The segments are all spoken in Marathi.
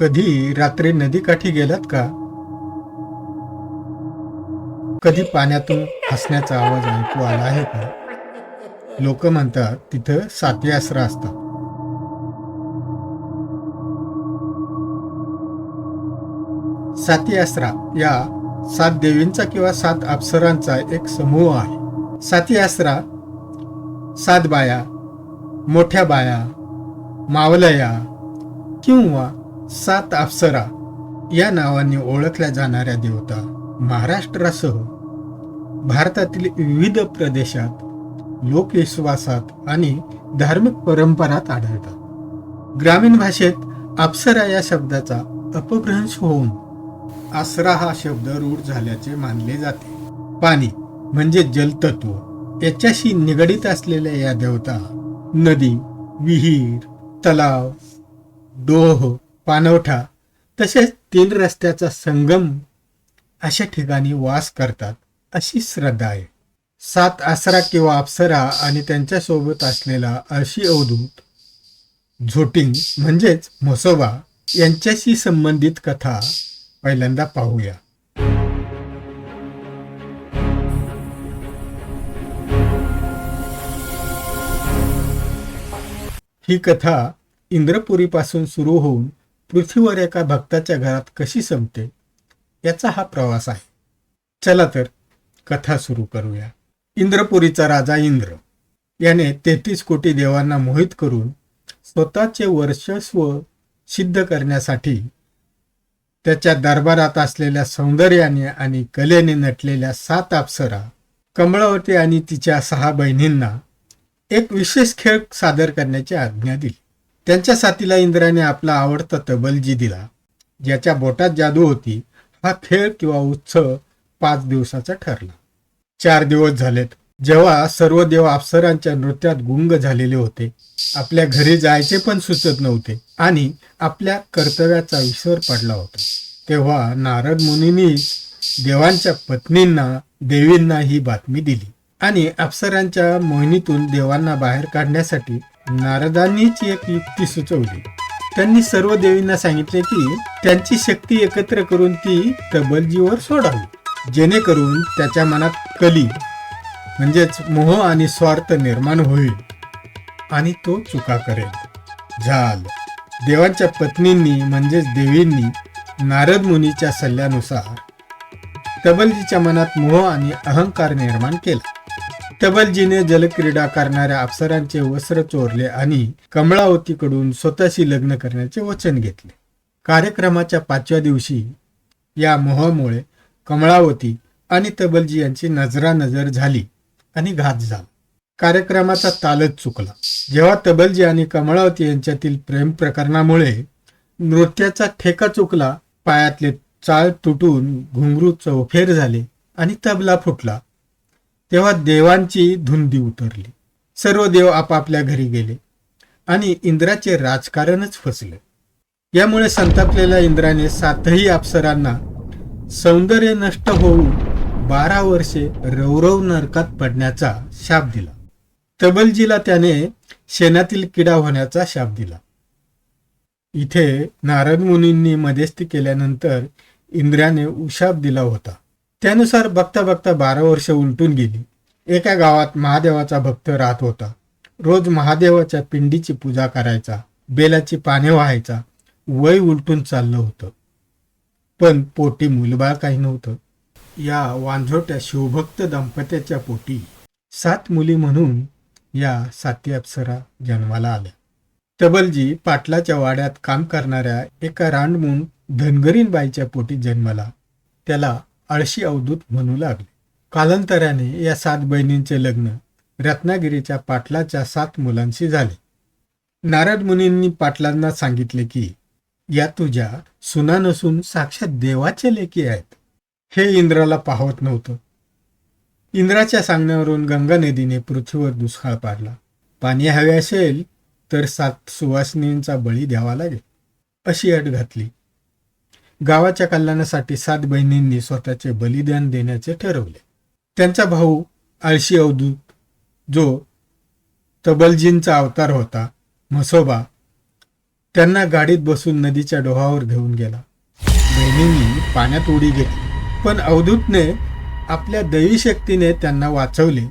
कधी रात्री नदीकाठी गेलात का? कधी पाण्यातून हसण्याचा आवाज ऐकू आला आहे का? लोक म्हणतात तिथं साती आसरा असतात साती आसरा या सात देवींचा किंवा सात अप्सरांचा एक समूह आहे. साती आसरा सात बाया मोठ्या बाया मावलया किंवा सात अप्सरा या नावाने ओळखल्या जाणाऱ्या देवता महाराष्ट्रासह भारतातील विविध प्रदेशात लोकविश्वासात आणि धार्मिक परंपरात आढळतात. ग्रामीण भाषेत अप्सरा या शब्दाचा अपभ्रंश होऊन आसरा हा शब्द रूढ झाल्याचे मानले जाते. पाणी म्हणजे जलतत्व याच्याशी निगडीत असलेल्या या देवता नदी विहीर तलाव डोह पानवठा तसेच तीन रस्त्याचा संगम अशा ठिकाणी वास करतात अशी श्रद्धा आहे. सात आसरा किंवा अप्सरा आणि त्यांच्यासोबत असलेला अशी अवधूत झोटिंग म्हणजेच म्हसोबा यांच्याशी संबंधित कथा पहिल्यांदा पाहूया. ही कथा इंद्रपुरीपासून सुरू होऊन पृथ्वीवर एका भक्ताच्या घरात कशी संपते याचा हा प्रवास आहे. चला तर कथा सुरू करूया. इंद्रपुरीचा राजा इंद्र. याने तेहतीस कोटी देवांना मोहित करून स्वतःचे वर्चस्व सिद्ध करण्यासाठी त्याच्या दरबारात असलेल्या सौंदर्याने आणि कलेने नटलेल्या सात अप्सरा कमळावती आणि तिच्या सहा बहिणींना एक विशेष खेळ सादर करण्याची आज्ञा दिली. त्यांच्या साथीला इंद्राने आपला आवडता तबलजी दिला ज्याच्या बोटात जादू होती हा खेळ किंवा उत्सव पाच दिवसाचा ठरला. चार दिवस झालेत. जेव्हा सर्व देव अप्सरांच्या नृत्यात गुंग झालेले होते आपल्या घरी जायचे पण सुचत नव्हते आणि आपल्या कर्तव्याचा विसर पडला होता. तेव्हा नारद मुनींनी देवांच्या पत्नींना देवींना ही बातमी दिली आणि अप्सरांच्या मोहिनीतून देवांना बाहेर काढण्यासाठी नारदांनीच एक युक्ती सुचवली. त्यांनी सर्व देवींना सांगितले की त्यांची शक्ती एकत्र करून ती तबलजीवर सोडावी. जेणेकरून त्याच्या मनात कली म्हणजेच मोह आणि स्वार्थ निर्माण होईल आणि तो चुका करेल. झाल. देवांच्या पत्नींनी म्हणजेच देवींनी नारद मुनीच्या सल्ल्यानुसार तबलजीच्या मनात मोह आणि अहंकार निर्माण केला. तबलजीने जलक्रीडा करणाऱ्या अप्सरांचे वस्त्र चोरले आणि कमळावतीकडून स्वतःशी लग्न करण्याचे वचन घेतले. कार्यक्रमाच्या पाचव्या दिवशी या मोहामुळे कमळावती आणि तबलजी यांची नजरानजर झाली आणि घात झाला. कार्यक्रमाचा तालच चुकला. जेव्हा तबलजी आणि कमळावती यांच्यातील प्रेम प्रकरणामुळे नृत्याचा ठेका चुकला पायातले चाळ तुटून घुंगरू चौफेर झाले आणि तबला फुटला. तेव्हा देवांची धुंदी उतरली. सर्व देव आपापल्या घरी गेले आणि इंद्राचे राजकारणच फसले. यामुळे संतापलेल्या इंद्राने सातही अप्सरांना सौंदर्य नष्ट होऊन बारा वर्षे रौरव नरकात पडण्याचा शाप दिला. तबलजीला त्याने शेणातील किडा होण्याचा शाप दिला. इथे नारद मुनींनी मध्यस्थी केल्यानंतर इंद्राने उशाप दिला होता. त्यानुसार बघता बघता बारा वर्ष उलटून गेली. एका गावात महादेवाचा भक्त राहत होता. रोज महादेवाच्या पिंडीची पूजा करायचा बेलाची पाने व्हायचा वय उलटून चाललं होतं. पण पोटी मुलबाळ काही नव्हतं. या वांझोट्या शिवभक्त दाम्पत्याच्या पोटी सात मुली म्हणून या साती अप्सरा जन्माला आल्या. तबलजी पाटलाच्या वाड्यात काम करणाऱ्या एका रांडमून धनगरीन बाईच्या पोटी जन्माला. त्याला आळशी अवधूत म्हणू लागले. कालांतराने या सात बहिणींचे लग्न रत्नागिरीच्या पाटलाच्या सात मुलांशी झाले. नारद मुनींनी पाटलांना सांगितले की या तुझ्या सुना नसून साक्षात देवाचे लेखी आहेत. हे इंद्राला पाहत नव्हतं. इंद्राच्या सांगण्यावरून गंगा नदीने पृथ्वीवर दुष्काळ पाडला. पाणी हवे असेल तर सात सुवासिनींचा बळी द्यावा लागेल. अशी अट घातली. गावाच्या कल्याणासाठी सात बहिणींनी स्वतःचे बलिदान देण्याचे ठरवले. त्यांचा भाऊ आळशी अवधूत जो तबलजींचा अवतार होता म्हसोबा त्यांना गाडीत बसून नदीच्या डोहावर घेऊन गेला. बहिणींनी पाण्यात उडी घेतली पण अवधूतने आपल्या दैवी शक्तीने त्यांना वाचवले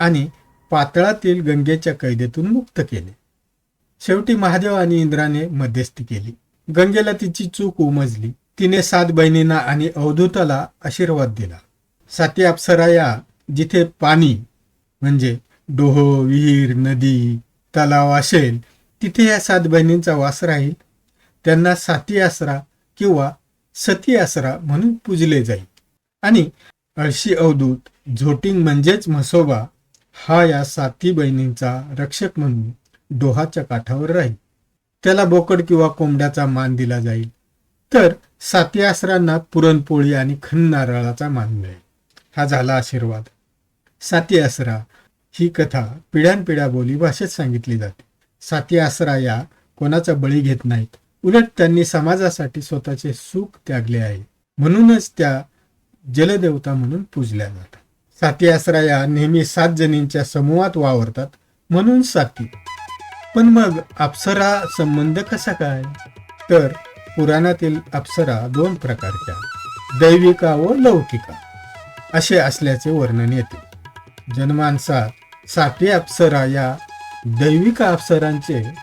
आणि पातळातील गंगेच्या कैदेतून मुक्त केले. शेवटी महादेव आणि इंद्राने मध्यस्थी केली. गंगेला तिची चूक उमजली. तिने सात बहिणींना आणि अवधूताला आशीर्वाद दिला. साती अप्सरा या जिथे पाणी म्हणजे डोह विहीर नदी तलाव असेल तिथे या सात बहिणींचा वास राहील. त्यांना साती आसरा किंवा सती आसरा म्हणून पूजले जाईल. आणि अळशी अवधूत झोटिंग म्हणजेच म्हसोबा हा या साती बहिणींचा रक्षक म्हणून डोहाच्या काठावर राहील. त्याला बोकड किंवा कोंबड्याचा मान दिला जाईल. तर साती आसरांना पुरणपोळी आणि खन नारळाचा मान मिळेल. हा झाला आशीर्वाद. साती आसरा ही कथा पिढ्यानपिढ्या बोली भाषेत सांगितली जाते. साती आसरा या कोणाचा बळी घेत नाहीत. उलट त्यांनी समाजासाठी स्वतःचे सुख त्यागले आहे. म्हणूनच त्या जलदेवता म्हणून पूजल्या जातात. साती आसरा या नेहमी सात जणींच्या समूहात वावरतात म्हणून साती. पण मग अप्सरा संबंध कसा काय? तर पुराणातील अप्सरा दोन प्रकारच्या दैविका व लौकिका असे असल्याचे वर्णन येते. जनमानसात साती अप्सरा या दैविका अप्सरांचे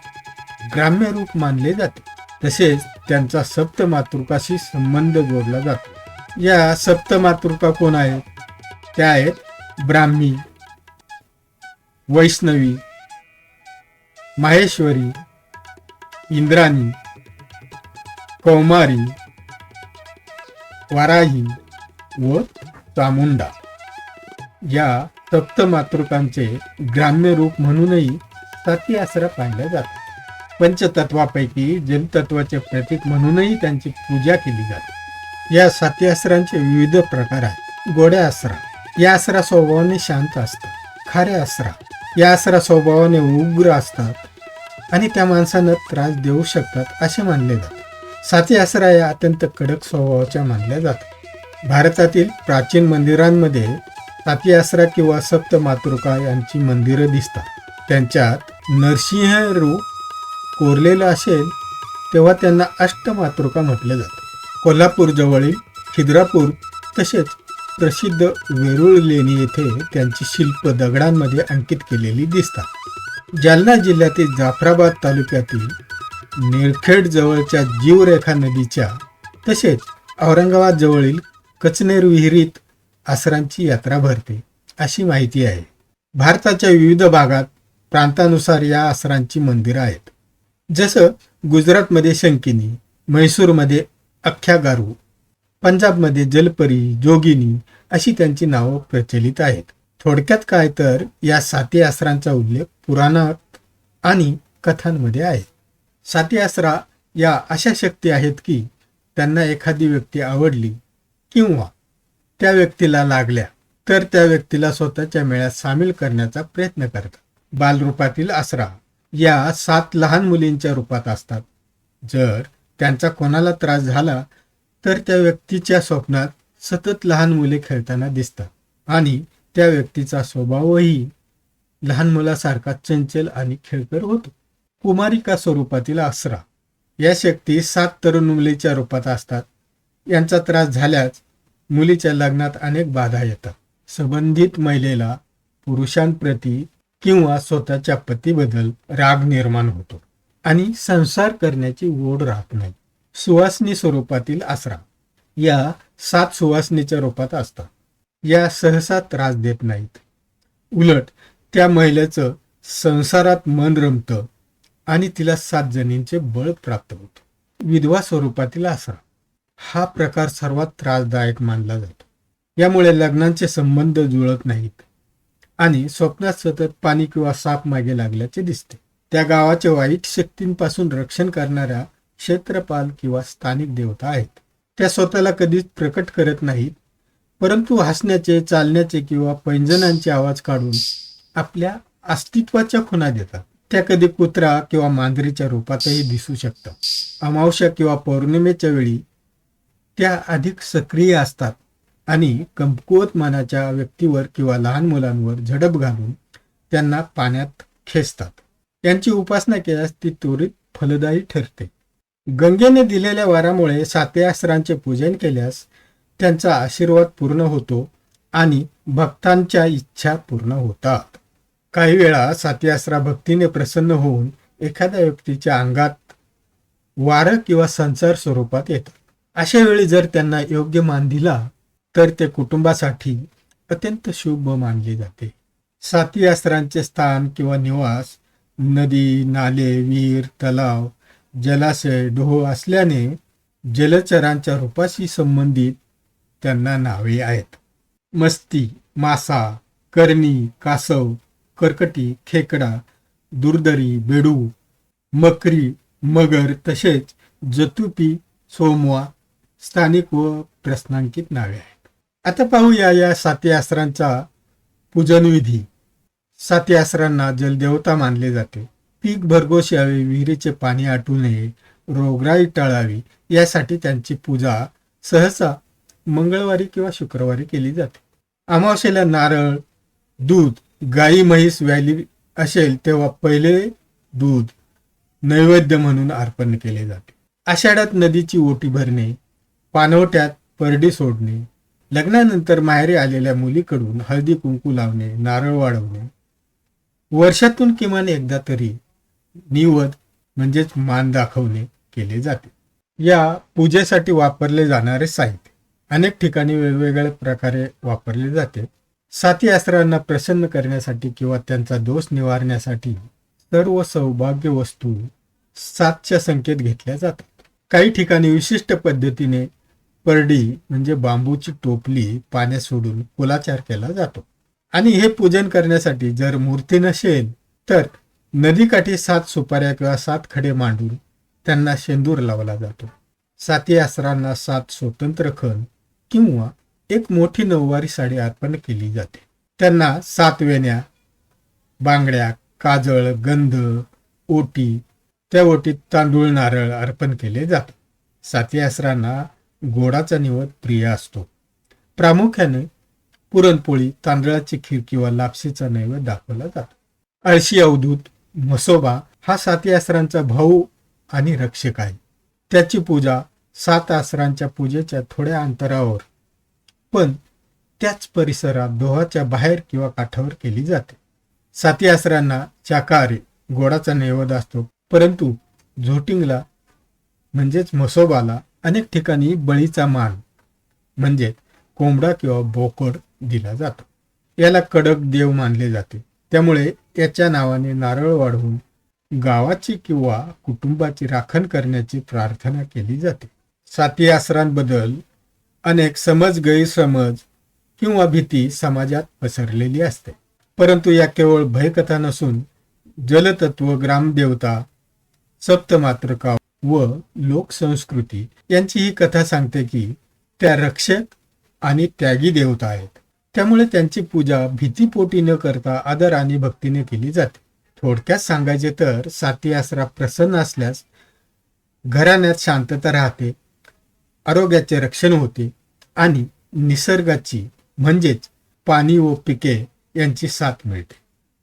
ग्राम्य रूप मानले जाते. तसेच त्यांचा सप्तमातृकाशी संबंध जोडला जातो. या सप्तमातृका कोण आहेत? त्या आहेत ब्राह्मी वैष्णवी माहेश्वरी इंद्राणी कौमारी वाराही व चामुंडा या सप्तमातृकांचे ग्राम्य रूप म्हणूनही साती आसरा पाहिल्या जातात. पंचतत्वापैकी जलतत्वाचे प्रतीक म्हणूनही त्यांची पूजा केली जाते. या साती आसरांचे विविध प्रकार आहेत. गोड्या आसरा या आसरा स्वभावाने शांत असतात. खाऱ्या आसरा या आसरा स्वभावाने उग्र असतात आणि त्या माणसांना त्रास देऊ शकतात असे मानले जाते. साती आसरा या अत्यंत कडक स्वभावाच्या मानल्या जातात. भारतातील प्राचीन मंदिरांमध्ये साती आसरा किंवा सप्त मातृका यांची मंदिरं दिसतात. त्यांच्यात नरसिंह रूप कोरलेलं असेल तेव्हा त्यांना अष्टमातृका म्हटलं जातं कोल्हापूरजवळील खिद्रापूर तसेच प्रसिद्ध वेरूळ लेणी येथे त्यांची शिल्प दगडांमध्ये अंकित केलेली दिसतात. जालना जिल्ह्यातील जाफराबाद तालुक्यातील निळखेड जवळच्या जीवरेखा नदीच्या तसेच औरंगाबाद जवळील कचनेर विहिरीत आसरांची यात्रा भरते अशी माहिती आहे. भारताच्या विविध भागात प्रांतानुसार या आसरांची मंदिरं आहेत. जसं गुजरातमध्ये शंकिनी म्हैसूरमध्ये अख्ख्या गारू पंजाबमध्ये जलपरी जोगिनी अशी त्यांची नावं प्रचलित आहेत. थोडक्यात काय तर या साती आसरांचा उल्लेख पुराणात आणि कथांमध्ये आहे. साती आसरा या अशा शक्ती आहेत की त्यांना एखादी व्यक्ती आवडली किंवा त्या व्यक्तीला लागल्या तर त्या व्यक्तीला स्वतःच्या मेळ्यात सामील करण्याचा प्रयत्न करतात. बालरूपातील आसरा या सात लहान मुलींच्या रूपात असतात. जर त्यांचा कोणाला त्रास झाला तर त्या व्यक्तीच्या स्वप्नात सतत लहान मुले खेळताना दिसतात आणि त्या व्यक्तीचा स्वभावही लहान मुलासारखा चंचल आणि खेळकर होतो. कुमारिका स्वरूपातील आसरा. या शक्ती सात तरुण मुलीच्या रूपात असतात. यांचा त्रास झाल्यास मुलीच्या लग्नात अनेक बाधा येतात. संबंधित महिलेला पुरुषांप्रती किंवा स्वतःच्या पतीबद्दल राग निर्माण होतो आणि संसार करण्याची ओढ राहत नाही. सुवासनी स्वरूपातील आसरा. या सात सुवासनीच्या रूपात असतात. या सहसा त्रास देत नाहीत. उलट त्या महिलेचं संसारात मन रमतं आणि तिला सात जणींचे बळ प्राप्त होतो. विधवा स्वरूपातील आसरा. हा प्रकार सर्वात त्रासदायक मानला जातो. यामुळे लग्नांचे संबंध जुळत नाहीत. आणि स्वप्नात सतत पाणी किंवा साप मागे लागल्याचे दिसते. त्या गावाचे वाईट शक्तींपासून रक्षण करणाऱ्या क्षेत्रपाल किंवा स्थानिक देवता आहेत. त्या स्वतःला कधीच प्रकट करत नाहीत. परंतु हसण्याचे चालण्याचे किंवा पैंजनांचे आवाज काढून आपल्या अस्तित्वाच्या खुणा देतात. त्या कधी कुत्रा किंवा मांजरीच्या रूपातही दिसू शकतं. अमावस्या किंवा पौर्णिमेच्या वेळी त्या अधिक सक्रिय असतात आणि कमकुवत मानाच्या व्यक्तीवर किंवा लहान मुलांवर झडप घालून त्यांना पाण्यात खेचतात. त्यांची उपासना केल्यास ती त्वरित फलदायी ठरते. गंगेने दिलेल्या वरामुळे साते अस्त्रांचे पूजन केल्यास त्यांचा आशीर्वाद पूर्ण होतो आणि भक्तांच्या इच्छा पूर्ण होतात. काही वेळा साती भक्तीने प्रसन्न होऊन एखाद्या व्यक्तीच्या अंगात वारं किंवा संसार स्वरूपात येतात. अशा वेळी जर त्यांना योग्य मान दिला तर ते कुटुंबासाठी अत्यंत शुभ मानले जाते. साती आसरांचे स्थान किंवा निवास नदी नाले विहीर तलाव जलाशय डोह असल्याने जलचरांच्या रूपाशी संबंधित त्यांना नावे आहेत. मस्ती मासा करणी कासव कर्कटी खेकडा दुर्दरी बेडू मकरी मगर तसेच जतुपी सोमवा स्थानिक व प्रश्नांकित नावे आहेत. आता पाहूया या साती आसरांचा पूजनविधी. साती आसरांना जलदेवता मानले जाते. पीक भरघोस यावे विहिरीचे पाणी आटू नये रोगराई टळावी यासाठी त्यांची पूजा सहसा मंगळवारी किंवा शुक्रवारी केली जाते. अमावस्येला नारळ दूध गाई म्हैस व्याली असेल तेव्हा पहिले दूध नैवेद्य म्हणून अर्पण केले जाते. आषाढात नदीची ओटी भरणे पानवट्यात परडी सोडणे लग्नानंतर माहेरी आलेल्या मुलीकडून हळदी कुंकू लावणे नारळ वाढवणे. वर्षातून किमान एकदा तरी निवद म्हणजेच मान दाखवणे केले जाते. या पूजेसाठी वापरले जाणारे साहित्य अनेक ठिकाणी वेगवेगळ्या प्रकारे वापरले जाते. साती आसरांना प्रसन्न करण्यासाठी किंवा त्यांचा दोष निवारण्यासाठी सर्व सौभाग्य वस्तू सातच्या संख्येत घेतल्या जातात. काही ठिकाणी विशिष्ट पद्धतीने परडी म्हणजे बांबूची टोपली पाण्यात सोडून कुलाचार केला जातो. आणि हे पूजन करण्यासाठी जर मूर्ती नसेल तर नदीकाठी सात सुपाऱ्या किंवा सात खडे मांडून त्यांना शेंदूर लावला जातो. साती अस्त्रांना सात स्वतंत्र खण किंवा एक मोठी नऊवारी साडी अर्पण केली जाते. त्यांना सातवेण्या बांगड्या काजळ गंध ओटी त्या ओटीत तांदूळ नारळ अर्पण केले जातात साती असरांना गोडाचा निवड प्रिय असतो. प्रामुख्याने पुरणपोळी तांदळाची खीर किंवा लापशीचा नैवेद्य दाखवला जातो. अळशी अवधूत म्हसोबा हा साती आसरांचा भाऊ आणि रक्षक आहे. त्याची पूजा सात आसरांच्या पूजेच्या थोड्या अंतरावर पण त्याच परिसरात दोहाच्या बाहेर किंवा काठावर केली जाते. साती आसरांना शाकाहारी गोडाचा नैवेद्य असतो. परंतु झोटिंगला म्हणजेच म्हसोबाला अनेक ठिकाणी बळीचा मान म्हणजे कोंबडा किंवा बोकड दिला जातो. याला कडक देव मानले जाते. त्यामुळे याच्या नावाने नारळ वाढवून गावाची किंवा कुटुंबाची राखण करण्याची प्रार्थना केली जाते. साती आसरांबद्दल अनेक समज गैरसमज किंवा भीती समाजात पसरलेली असते. परंतु या केवळ भयकथा नसून जलतत्व ग्रामदेवता सप्तमात्रका व लोकसंस्कृती यांची ही कथा सांगते की त्या रक्षक आणि त्यागी देवता आहेत. त्यामुळे त्यांची पूजा भीतीपोटी न करता आदर आणि भक्तीने केली जाते. थोडक्यात सांगायचे तर साती आसरा प्रसन्न असल्यास घराण्यात शांतता राहते आरोग्याचे रक्षण होते आणि निसर्गाची म्हणजेच पाणी व पिके यांची साथ मिळते.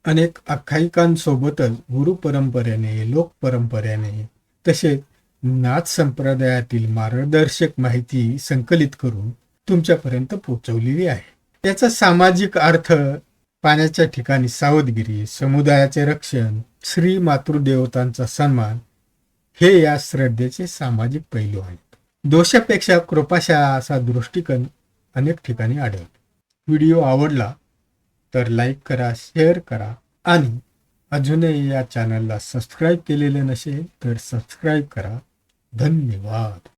अनेक आख्यायिकांसोबतच गुरु परंपरेने लोक परंपरेने तसेच नाथ संप्रदायातील मार्गदर्शक माहिती संकलित करून तुमच्यापर्यंत पोहोचवलेली आहे. त्याचा सामाजिक अर्थ पाण्याच्या ठिकाणी सावधगिरी समुदायाचे रक्षण श्री मातृदेवतांचा सन्मान हे या श्रद्धेचे सामाजिक पैलू आहेत. दोषापेक्षा कृपाशा असा दृष्टिकोन अनेक ठिकाणी आढळतो. व्हिडिओ आवडला तर लाईक करा शेअर करा आणि अजूनही या चॅनलला सबस्क्राईब केलेले नसेल तर सबस्क्राईब करा. धन्यवाद.